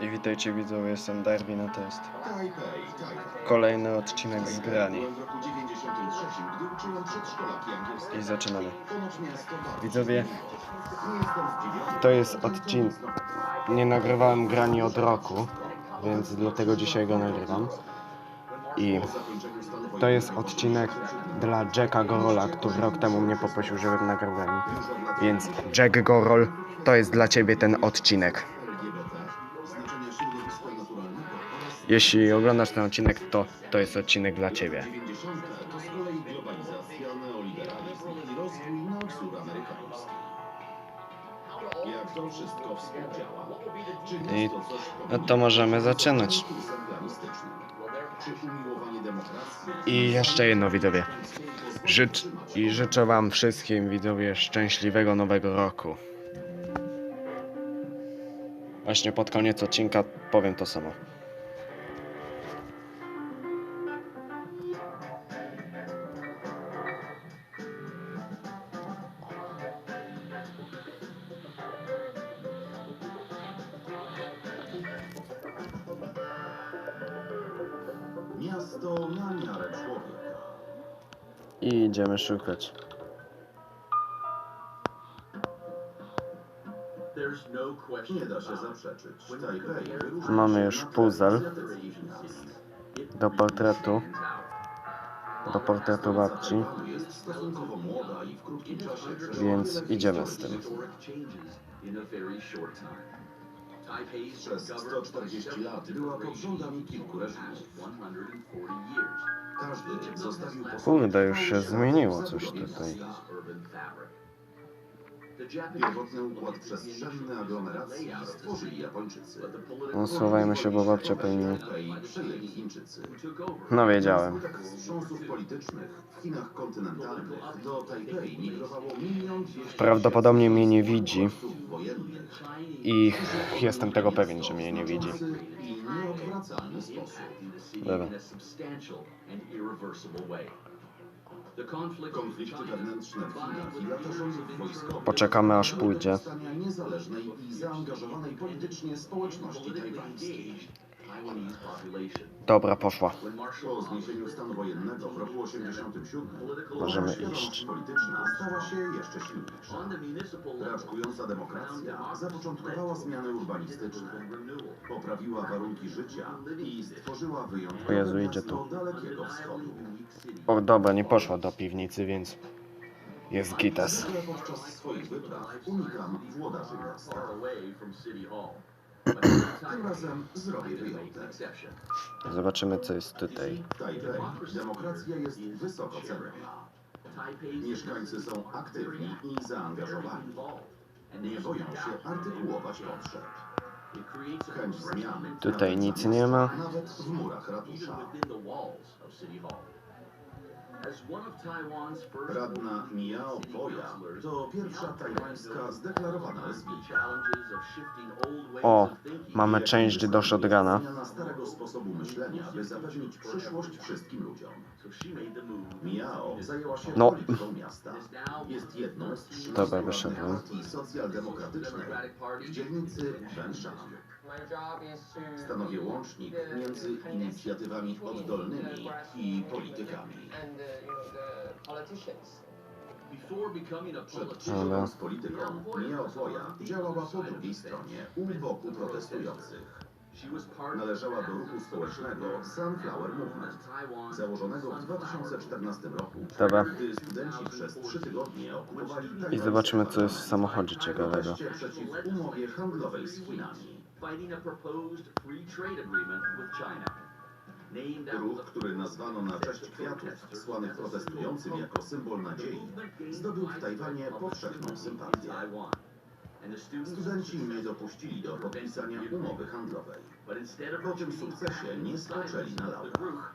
I witajcie widzowie, jestem Darwin, a to jest Tajpej, Tajpej. kolejny odcinek z grani. Byłem w roku 93, gdy uczyłem przedszkolaki angielskie. I zaczynamy. Widzowie, to jest odcinek. Nie nagrywałem grani od roku, więc dlatego dzisiaj go nagrywam. I to jest odcinek dla Jacka Gorola, który rok temu mnie poprosił, żebym nagrał grani. Więc Jack Gorol, to jest dla ciebie ten odcinek. Jeśli oglądasz ten odcinek, to to jest odcinek dla ciebie. 90 to z kolei globalizacja, neoliberalizm i No to możemy zaczynać. I jeszcze jedno widzowie. Życz, I życzę wam wszystkim widzowie szczęśliwego nowego roku. Właśnie pod koniec odcinka powiem to samo. I idziemy szukać. Nie da się zaprzeczyć. Tajpej wyróżnia Mamy już puzzle. Do portretu. Do portretu babci. Więc idziemy z tym. Przez 140 lat była pod rządami kilku reżimów. Kurde, już się zmieniło coś tutaj. Pierwotny układ przestrzenny aglomeracji stworzyli Japończycy. No słuchajmy się, bo babcia Chińczycy. No wiedziałem. Wskutek wstrząsów politycznych w Chinach kontynentalnych do Tajpej migrowało milion dwieście Prawdopodobnie mnie nie widzi. I jestem tego pewien, że mnie nie widzi. I nieodwracalny sposób. Dobra. Konflikty wewnętrzne w Chinach i lata rządów wojskowych Poczekamy aż pójdzie. niezależnej i zaangażowanej politycznie społeczności tajwańskiej. Dobra, poszła. Po zniesieniu stanu wojennego w roku 87 Możemy iść. polityczna stała się jeszcze silniejsza. Raczkująca demokracja zapoczątkowała zmiany urbanistyczne, poprawiła warunki życia i stworzyła wyjątkowe Jezu, idzie tu. dalekiego wschodu. O dobra, nie poszła do piwnicy, więc jest gites. Zwykle podczas swoich wypraw unikam włodarzy miasta. Tym razem zrobię wyjątek. Zobaczymy co jest tutaj. W Tajpej demokracja jest wysoko ceniona. Mieszkańcy są aktywni i zaangażowani. Nie boją się artykułować potrzeb. Chęć zmian. Tutaj nic nie ma. Nawet w murach ratusza. Radna Miao Poya to pierwsza tajwańska zdeklarowana lesbijka. O, mamy część do shotguna. Starego sposobu myślenia, by zapewnić przyszłość wszystkim ludziom. Miao zajęła się No. polityką miasta. Jest jedną z 13 Dobra, wyszedłem. partii socjaldemokratycznej w dzielnicy Wenshan. Stanowię łącznik między inicjatywami oddolnymi i politykami. Przed przygodą z polityką Miao Poya działała po drugiej stronie, u boku protestujących. Należała do ruchu społecznego Sunflower Movement, założonego w 2014 roku, Dobra. gdy studenci przez trzy tygodnie okupowali I zobaczymy co jest w samochodzie ciekawego. Przeciw umowie handlowej z Chinami. Ruch, który nazwano na cześć kwiatów, słanych protestującym jako symbol nadziei, zdobył w Tajwanie powszechną sympatię. Studenci nie dopuścili do podpisania umowy handlowej. Po tym sukcesie nie spoczęli na laurach.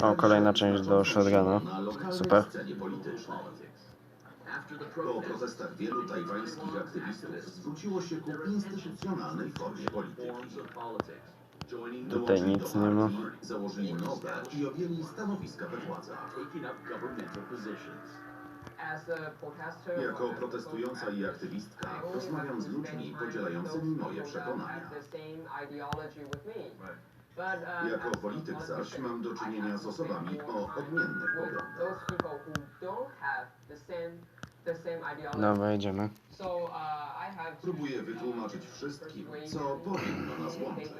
O, kolejna część do shotguna. Na lokalnej Super. Po protestach wielu tajwańskich aktywistów zwróciło się ku instytucjonalnej formie polityki. Tutaj nic nie ma. Założyli nowe i objęli stanowiska we władzach. Jako protestująca i aktywistka rozmawiam z ludźmi podzielającymi moje przekonania. Jako polityk zaś mam do czynienia z osobami o odmiennych poglądach. Dobra, idziemy. Próbuję wytłumaczyć wszystkim, co powinno nas łączyć.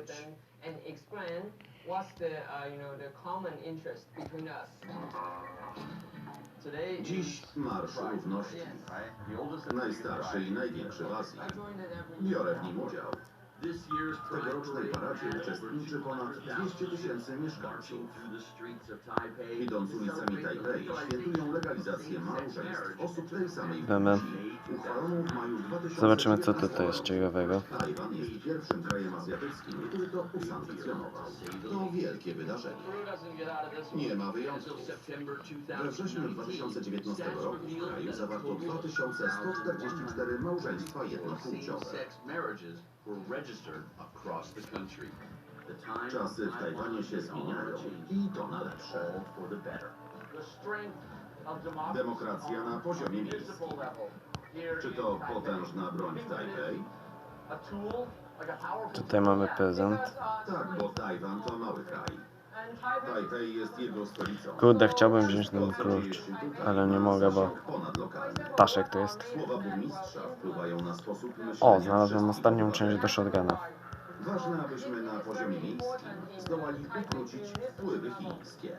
Dziś Marsz Równości, najstarszy i największy w Azji. Biorę w nim udział. W tegorocznej paradzie uczestniczy ponad 200 tysięcy mieszkańców. Idąc ulicami Tajpej, świętują legalizację małżeństw osób tej samej płci, uchwaloną w maju 2000 Zobaczymy co tutaj jest ciekawego. Tajwan jest pierwszym krajem azjatyckim, który to usankcjonował. To wielkie wydarzenie. Nie ma wyjątków. We wrześniu 2019 roku w kraju zawarto 2144 małżeństwa jednopłciowe. Czasy w Tajwanie się zmieniają i to na lepsze. Demokracja na poziomie miejskim. Czy to potężna broń w Tajpej? Tutaj mamy prezent. Tak, bo Tajwan to mały kraj. Tajpej jest jego stolicą. Kurde, chciałbym wziąć ten klucz, ale nie mogę, bo ptaszek to jest. Słowa burmistrza wpływają na sposób myślenia O, znalazłem wszystkich ostatnią część do shotguna. Ważne, abyśmy na poziomie miejskim zdołali ukrócić wpływy chińskie.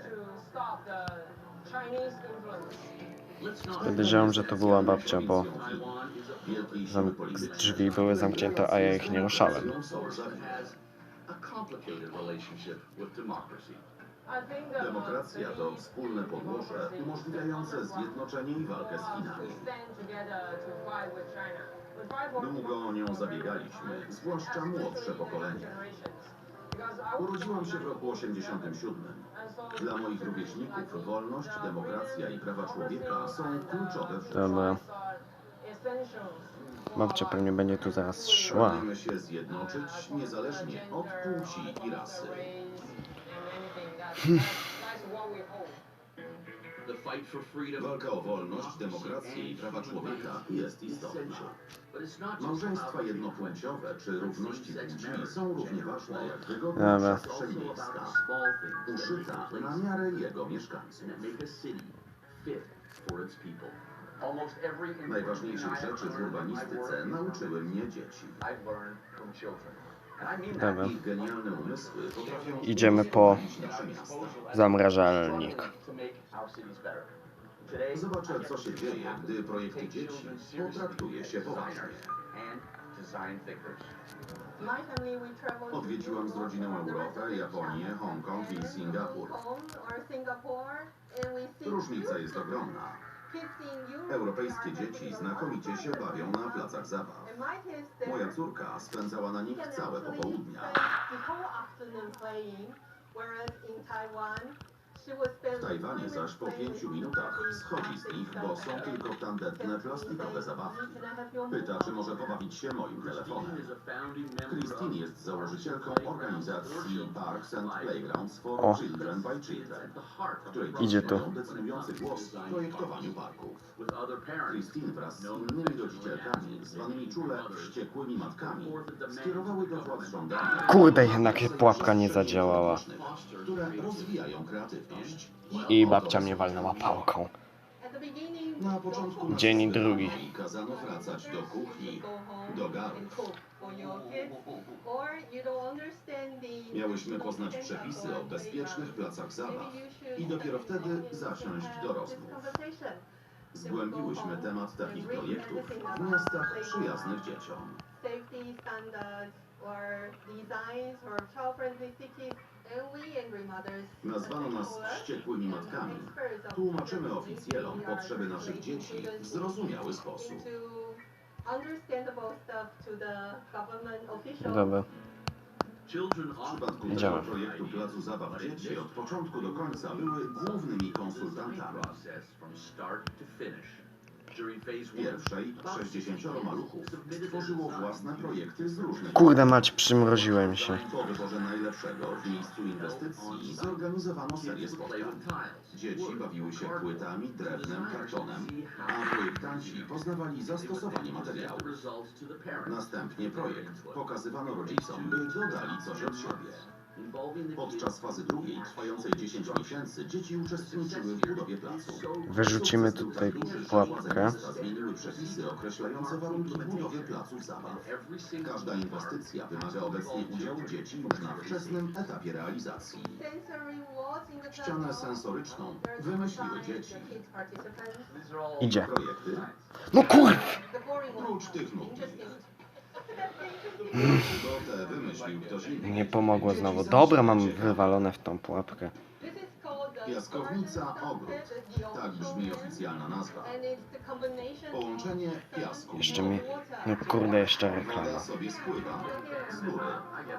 Podejrzewam, że to była babcia, bo Wielkiej siły zam- politycznej drzwi były zamknięte, a ja ich nie ruszałem. Demokracja to wspólne podłoże umożliwiające zjednoczenie i walkę z Chinami. Długo o nią zabiegaliśmy, zwłaszcza młodsze pokolenie. Urodziłam się w roku 87. Dla moich rówieśników wolność, demokracja i prawa człowieka są kluczowe w życiu. Babcia pewnie będzie tu zaraz szła. Pragniemy się zjednoczyć niezależnie od płci i rasy. Walka o wolność, demokrację i prawa człowieka jest istotna. Małżeństwa jednopłciowe czy równości płci są równie ważne jak wygodna Dobra. przestrzeń miejska, uszyta na miarę jego mieszkańców. Najważniejszych rzeczy w urbanistyce nauczyły mnie dzieci. Dobra. Ich genialne umysły potrafią Idziemy po nasze miasta. zamrażalnik. Zobaczę, co się dzieje, gdy projekty dzieci potraktuje się poważnie. Odwiedziłam z rodziną Europę, Japonię, Hongkong i Singapur. Różnica jest ogromna. Europejskie dzieci znakomicie się bawią na placach zabaw. Moja córka spędzała na nich całe popołudnia. W Tajwanie zaś po pięciu minutach schodzi z nich, bo są tylko tandetne plastikowe zabawki. Pyta, czy może pobawić się moim telefonem. Christine jest założycielką organizacji Parks and Playgrounds for O. Children by Children, której Idzie mają decydujący głos w projektowaniu parków. Christine wraz z innymi rodzicielkami, zwanymi czule wściekłymi matkami, skierowały do władz żądania... Kurde, jednak pułapka nie zadziałała. ...które rozwijają kreatywność. I babcia mnie walnęła pałką. Na początku Dzień drugi. kazano wracać do kuchni, do garów. Miałyśmy poznać przepisy o bezpiecznych placach zabaw i dopiero wtedy zasiąść do rozmów. Zgłębiłyśmy temat takich projektów w miastach przyjaznych dzieciom. safety standards or designs for child-friendly cities, Nazwano nas wściekłymi matkami. Tłumaczymy oficjelom potrzeby naszych dzieci w zrozumiały sposób. Dobra. W przypadku projektu Placu Zabaw Dzieci od początku do końca były głównymi konsultantami. Pierwszej 60 maluchów stworzyło własne projekty z różnych Kurde mać, przymroziłem się. Po wyborze najlepszego w miejscu inwestycji zorganizowano serię spotkań. Dzieci bawiły się płytami, drewnem, kartonem, a projektanci poznawali zastosowanie materiałów. Następnie projekt pokazywano rodzicom, by dodali coś od siebie. Podczas fazy drugiej, trwającej 10 miesięcy, dzieci uczestniczyły w budowie placu. Wyrzucimy tutaj pułapkę. Zmieniły przepisy określające warunki budowy placów zabaw. Każda inwestycja wymaga obecnie udziału dzieci już na wczesnym etapie realizacji. Ścianę sensoryczną wymyśliły dzieci. Idzie. Projekty, No kur... prócz tych nudnych, Nie pomogło znowu. Dobra, mam wywalone w tą pułapkę. Piaskownica Ogród. Tak brzmi oficjalna nazwa. Połączenie piasku Jeszcze mi... No kurde, jeszcze reklama. sobie spływa z góry.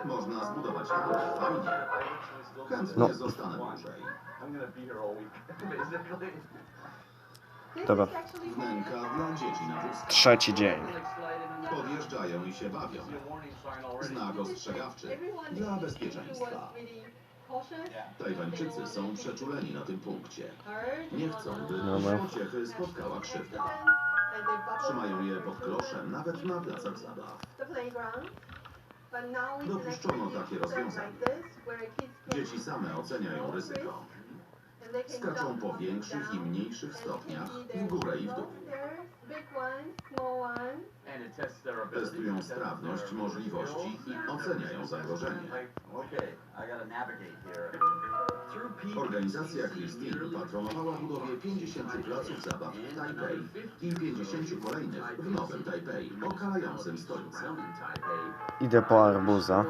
Można zbudować tam fajnie. Chętnie No. zostanę dłużej. Dobra. Trzeci dzień. Podjeżdżają i się bawią. Znak ostrzegawczy dla bezpieczeństwa. Tajwańczycy są przeczuleni na tym punkcie. Nie chcą, by Dobra. pociechy spotkała krzywda. Trzymają je pod kloszem, nawet na placach zabaw. Dopuszczono takie rozwiązanie. Dzieci same oceniają ryzyko. Skaczą po większych i mniejszych stopniach w górę i w dół. Testują sprawność, możliwości i oceniają zagrożenie. Organizacja Christine patronowała budowie 50 placów zabaw w Tajpej i 50 kolejnych w Nowym Tajpej, okalającym stolicę. Idę po arbuza.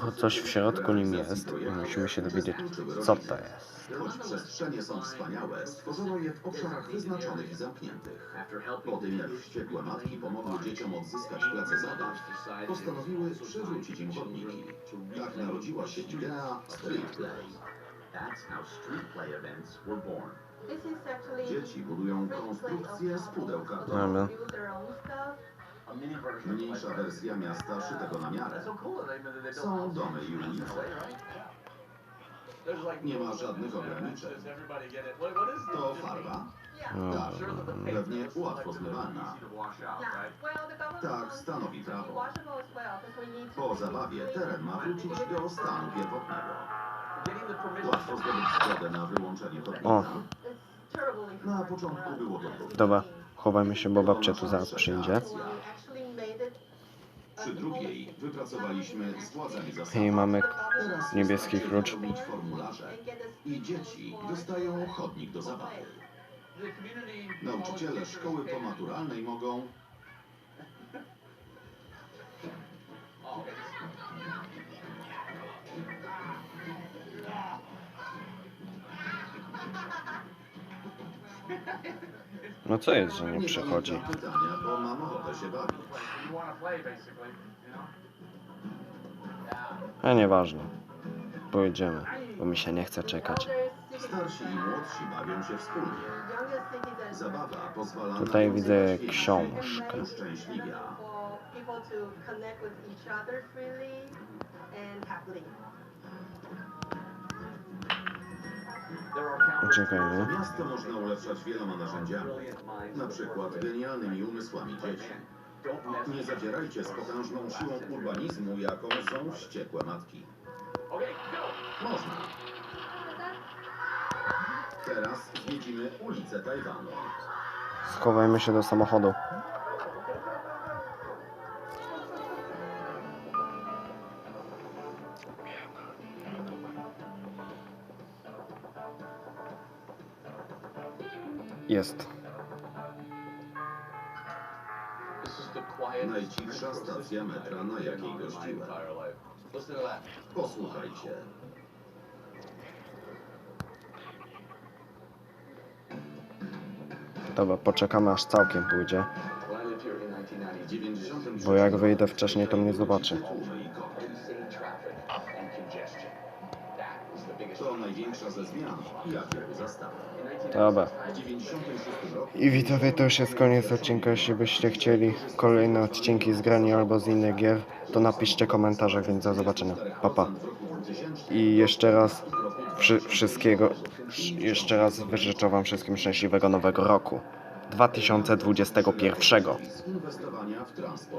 Bo coś w środku nim jest i musimy się dowiedzieć, co to jest. Choć przestrzenie są wspaniałe, stworzono je w obszarach wyznaczonych i zamkniętych. Po tym jak wściekłe matki pomogły dzieciom odzyskać place zabaw, postanowiły przywrócić im chodniki. Tak narodziła się idea Street Play. Dzieci budują konstrukcje z pudeł kartonu. Mniejsza wersja miasta szytego na miarę. Są domy i ulice. Nie ma żadnych ograniczeń. To farba? Tak, pewnie łatwo zmywalna. Tak stanowi prawo. Po zabawie teren ma wrócić do stanu pierwotnego. Łatwo zdobyć zgodę na wyłączenie O. chodnika. Na początku było to trudne. Dobra, chowajmy się, bo babcia tu zaraz przyjdzie. Przy drugiej wypracowaliśmy składanie I mamy niebieski klucz. i dzieci dostają chodnik do zabawy. Nauczyciele szkoły pomaturalnej mogą No co jest, że nie przychodzi? pytania, bo mam ochotę się bawić. A nieważne. Pójdziemy, bo mi się nie chce czekać. Starsi i młodsi bawią się wspólnie. Zabawa pozwala na Tutaj widzę książkę. uszczęśliwia. Poczekajmy. Miasto można ulepszać wieloma narzędziami, na przykład genialnymi umysłami dzieci. Nie zadzierajcie z potężną siłą urbanizmu, jaką są wściekłe matki. Można. Teraz zwiedzimy ulicę Tajwanu. Schowajmy się do samochodu. Jest. Najcichsza stacja metra, na jakiej gościłem. Posłuchajcie. Dobra, poczekamy aż całkiem pójdzie. W 90 Bo jak wyjdę wcześniej, to mnie zobaczy. Największa ze zmian, jakie zastałem. Dobra. W 96 roku I widzowie, to już jest koniec odcinka. Jeśli byście chcieli kolejne odcinki z grani albo z innych gier, to napiszcie komentarze, więc do zobaczenia. Pa, pa. w roku 2000 I jeszcze raz wszy- wszystkiego, jeszcze raz życzę wam wszystkim szczęśliwego nowego roku. 2021.